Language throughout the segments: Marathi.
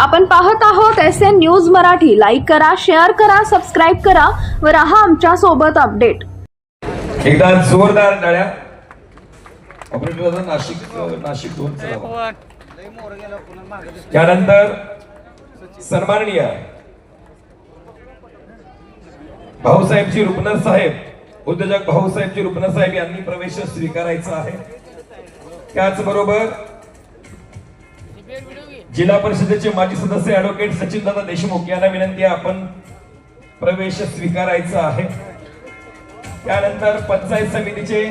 आपण पाहत आहोत S N news Marathi. Like करा शेअर करा सबस्क्राईब करा व राहा आमच्यासोबत अपडेट एकदा जोरदार टाळ्या. ऑपरेटर दादा नाशिक नाशिक दोन त्यानंतर सन्माननीय भाऊसाहेबजी रुपनर साहेब उद्योजक भाऊसाहेबजी रुपनर साहेब यांनी प्रवेश स्वीकारायचा आहे. त्याचबरोबर जिल्हा परिषदेचे माजी सदस्य ऍडव्होकेट सचिनदादा देशमुख यांना विनंती आहे आपण प्रवेश स्वीकारायचा आहे त्यानंतर पंचायत समितीचे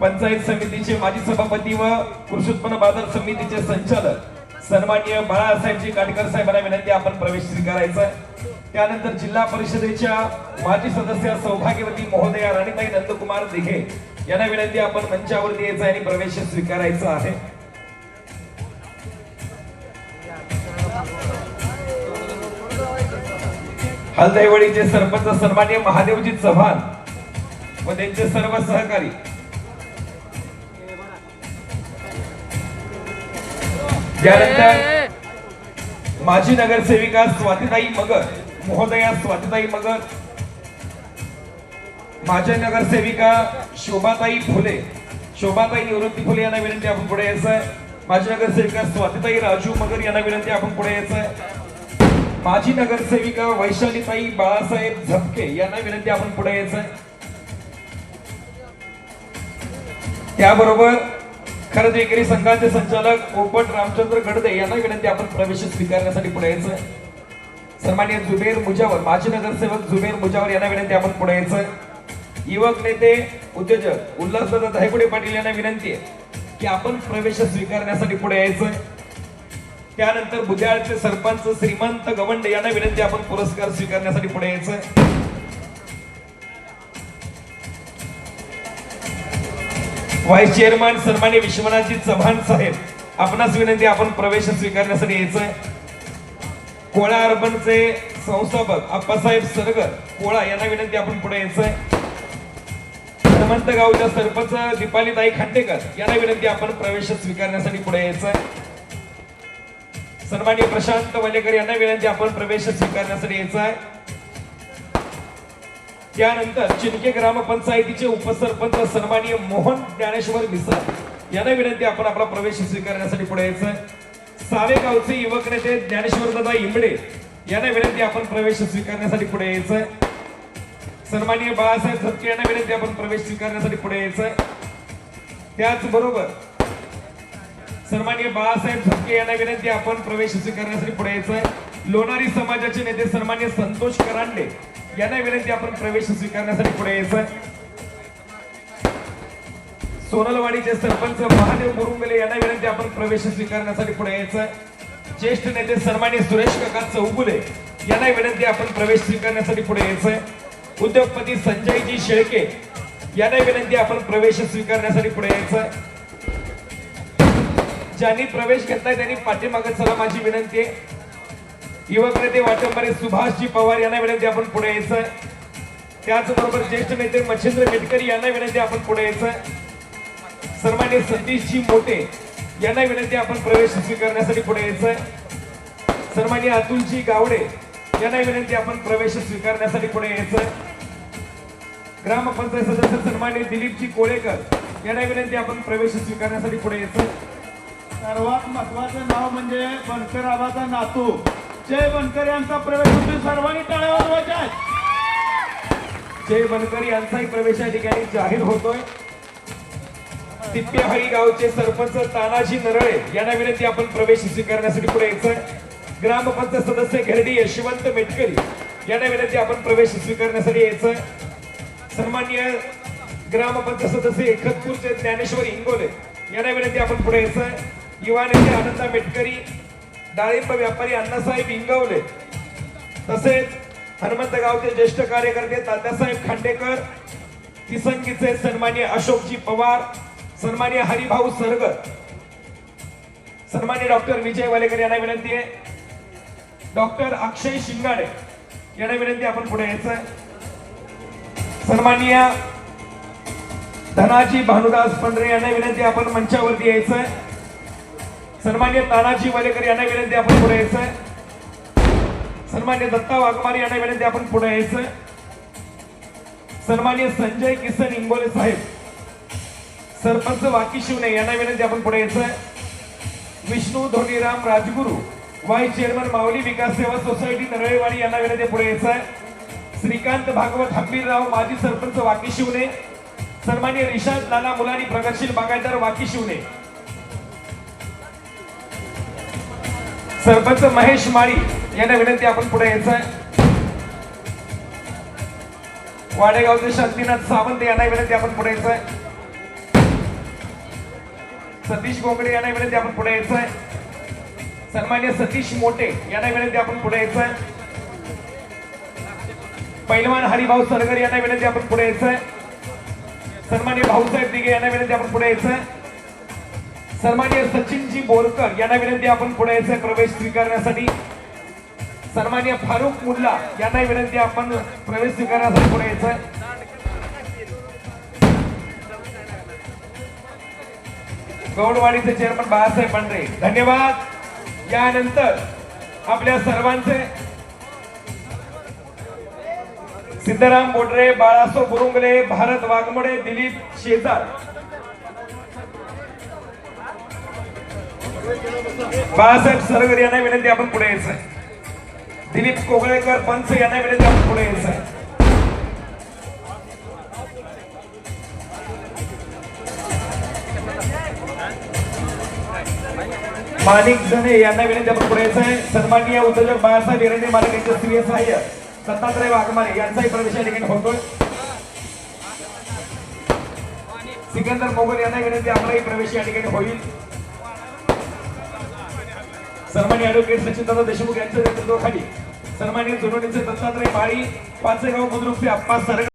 पंचायत समितीचे माजी सभापती व कृषी उत्पन्न बाजार समितीचे संचालक सन्माननीय बाळासाहेबजी काटकर साहेबांना विनंती आपण प्रवेश स्वीकारायचा आहे. त्यानंतर जिल्हा परिषदेच्या माजी सदस्य सौभाग्यवती महोदया राणीताई नंदकुमार दिघे यांना विनंती आपण मंचावरती यायचा आहे आणि प्रवेश स्वीकारायचा आहे हलदैवडीचे सरपंच सन्मान्य महादेवजी चव्हाण व त्यांचे सर्व सहकारी. त्यानंतर माजी नगरसेविका स्वातीताई मगर महोदया स्वातीताई मगर माजी नगरसेविका शोभाताई फुले. शोभाताई निवृत्ती फुले यांना विनंती आपण पुढे यायचं. आहे माजी नगरसेविका स्वातीताई राजू मगर यांना विनंती आपण पुढे यायचं. आहे माजी नगरसेविका वैशालीताई बाळासाहेब झपके यांना विनंती आपण पुढे यायचं त्याबरोबर खरंच विक्री संघाचे संचालक पोपट रामचंद्र गडदे यांना विनंती आपण प्रवेश स्वीकारण्यासाठी पुढे यायचं सन्मान्य जुबेर मुजावर माजी नगरसेवक जुबेर मुजावर यांना विनंती आपण पुढे यायचं युवक नेते उद्योजक उल्हासदादा धायगुडे पाटील यांना विनंती आहे की आपण प्रवेश स्वीकारण्यासाठी पुढे यायचं त्यानंतर बुद्याळचे सरपंच श्रीमंत गवंडे यांना विनंती आपण पुरस्कार स्वीकारण्यासाठी पुढे यायचं व्हाईस चेअरमॅन सन्मान्य विश्वनाथजी चव्हाण साहेब आपणास विनंती आपण प्रवेश स्वीकारण्यासाठी यायचंय. कोळा अर्बनचे संस्थापक आप्पासाहेब सरगर कोळा यांना विनंती आपण पुढे यायचंय. हनुमंत गावच्या सरपंच दीपालीताई खांडेकर यांना विनंती आपण प्रवेश स्वीकारण्यासाठी पुढे यायचंय. सन्मान्य प्रशांत वलेकर यांना विनंती आपण प्रवेश स्वीकारण्यासाठी यायचा आहे. त्यानंतर चिनके ग्रामपंचायतीचे उपसरपंच सन्मान्य मोहन ज्ञानेश्वर मिश्रा यांना विनंती आपण आपला प्रवेश स्वीकारण्यासाठी पुढे यायचं सावेगावचे युवक नेते ज्ञानेश्वर दादा इमडे यांना विनंती आपण प्रवेश स्वीकारण्यासाठी पुढे यायचं सन्मान्य बाळासाहेब झपके यांना विनंती आपण प्रवेश स्वीकारण्यासाठी पुढे यायचं त्याचबरोबर सन्मान्य बाळासाहेब झपके यांना विनंती आपण प्रवेश स्वीकारण्यासाठी पुढे यायचं आहे लोणारी समाजाचे नेते सन्मान्य संतोष करांडे यांना विनंती आपण प्रवेश स्वीकारण्यासाठी पुढे यायचं आहे सोनलवाडीचे सरपंच महादेव मुरुंगले यांना विनंती आपण प्रवेश स्वीकारण्यासाठी पुढे यायचं ज्येष्ठ नेते सन्मान्य सुरेश काका चौगुले यांना विनंती आपण प्रवेश स्वीकारण्यासाठी पुढे यायचं उद्योगपती संजयजी शेळके यांना विनंती आपण प्रवेश स्वीकारण्यासाठी पुढे यायचं ज्यांनी प्रवेश घेतलाय त्यांनी पाठीमागत चला माझी विनंती आहे. युवक नेते वाटंबरे सुभाषजी पवार यांना विनंती आपण पुढे यायचं. त्याचबरोबर ज्येष्ठ नेते मच्छिंद्र मेटकरी यांना विनंती आपण पुढे यायचं. सन्मान्य सतीशजी मोठे यांना विनंती आपण प्रवेश स्वीकारण्यासाठी पुढे यायचं. सन्मान्य अतुलजी गावडे यांना विनंती आपण प्रवेश स्वीकारण्यासाठी पुढे यायचं. ग्रामपंचायत सदस्य सन्मान्य दिलीपजी कोळेकर यांना विनंती आपण प्रवेश स्वीकारण्यासाठी पुढे यायचं. सर्वात महत्वाचं नाव म्हणजे बनकर आबाचा नातू. जय बनकर यांचा प्रवेश तुम्ही सर्वांनी टाळ्या वाजवायच्या जय बनकर यांचाही प्रवेश या ठिकाणी जाहीर होतोय. तिप्पेहळी गावचे सरपंच तानाजी नरळे यांना विनंती आपण प्रवेश स्वीकारण्यासाठी पुढे यायचं ग्रामपंचायत सदस्य घरडी यशवंत मेटकरी यांना विनंती आपण प्रवेश स्वीकारण्यासाठी यायचं सन्मान्य ग्रामपंचायत सदस्य एकतपूरचे ज्ञानेश्वर इंगोले यांना विनंती आपण पुढे यायचं युवा नेते आनंदा मेटकरी डाळिंब व्यापारी अण्णासाहेब इंगवले तसेच हनुमंत गावचे ज्येष्ठ कार्यकर्ते तात्यासाहेब खांडेकर तिसंगीचे सन्मान्य अशोकजी पवार सन्मान्य हरिभाऊ सरगर सन्मान्य डॉक्टर विजय वालेकर यांना विनंती आहे डॉक्टर अक्षय शिंगाडे यांना विनंती आपण पुढे यायचं आहे. सन्मान्य धनाजी भानुदास पंढरे यांना विनंती आपण मंचावरती यायचं आहे. सन्मान्य तानाजी वालेकर यांना विनंती आपण पुढे यायचं. सन्मान्य दत्ता वाघमारे यांना विनंती आपण पुढे यायचं. सन्मान्य संजय किसन इंगोले साहेब सरपंच वाकी शिवणे यांना विनंती आपण पुढे यायचं. Vishnu Dhoniram Rajguru vice chairman Mauli Vikas Seva society Naralewadi यांना विनंती पुढे यायचं. श्रीकांत भागवत हंबीरराव माजी सरपंच वाकी शिवणे सन्मान्य रिशांत नाना मुलानी प्रगतशील बागायतदार वाकी शिवणे सरपंच महेश माळी यांना विनंती आपण पुढे यायचं आहे वाडेगावचे शांतीनाथ सावंत यांना विनंती आपण पुढे यायचं आहे सतीश गोंगडे यांना विनंती आपण पुढे यायचं आहे सन्मान्य सतीश मोटे यांना विनंती आपण पुढे यायचं आहे पैलवान हरिभाऊ सरगर यांना विनंती आपण पुढे यायचं आहे सन्मान्य भाऊसाहेब दिघे यांना विनंती आपण पुढे यायचं आहे सन्मान्य सचिनजी बोरकर यांना विनंती आपण पुढे यायचं प्रवेश स्वीकारण्यासाठी. सन्मान्य फारुख मुल्ला यांना विनंती आपण प्रवेश स्वीकारण्यासाठी पुढे यायचं. गौडवाडीचे चेअरमन बाळासाहेब पांढरे धन्यवाद. यानंतर आपल्या सर्वांचे सिद्धराम बोडरे बाळासो बुरुंगले भारत वाघमोडे दिलीप शेजार. बाळासाहेब सरगर यांना विनंती आपण पुढे यायचं आहे. दिलीप कोगळेकर पंच यांना विनंती आपण पुढे यायचं आहे. माणिक जने यांना विनंती आपण पुढे यायचं आहे सन्माननीय उद्योजक बाळासाहेब एरंडे मालक यांचे स्त्रीय सहाय्य दत्तात्रय वाघमारे यांचाही प्रवेश या ठिकाणी होतोय सिकंदर मोगल यांना विनंती आपलाही प्रवेश या ठिकाणी होईल सन्मान्य ऍडव्होकेट सचिनदादा देशमुख यांच्या नेतृत्वाखाली सन्मान्य जुनोडीचे दत्तात्रय माळी पाचेगाव बुद्रुकचे अप्पा सरग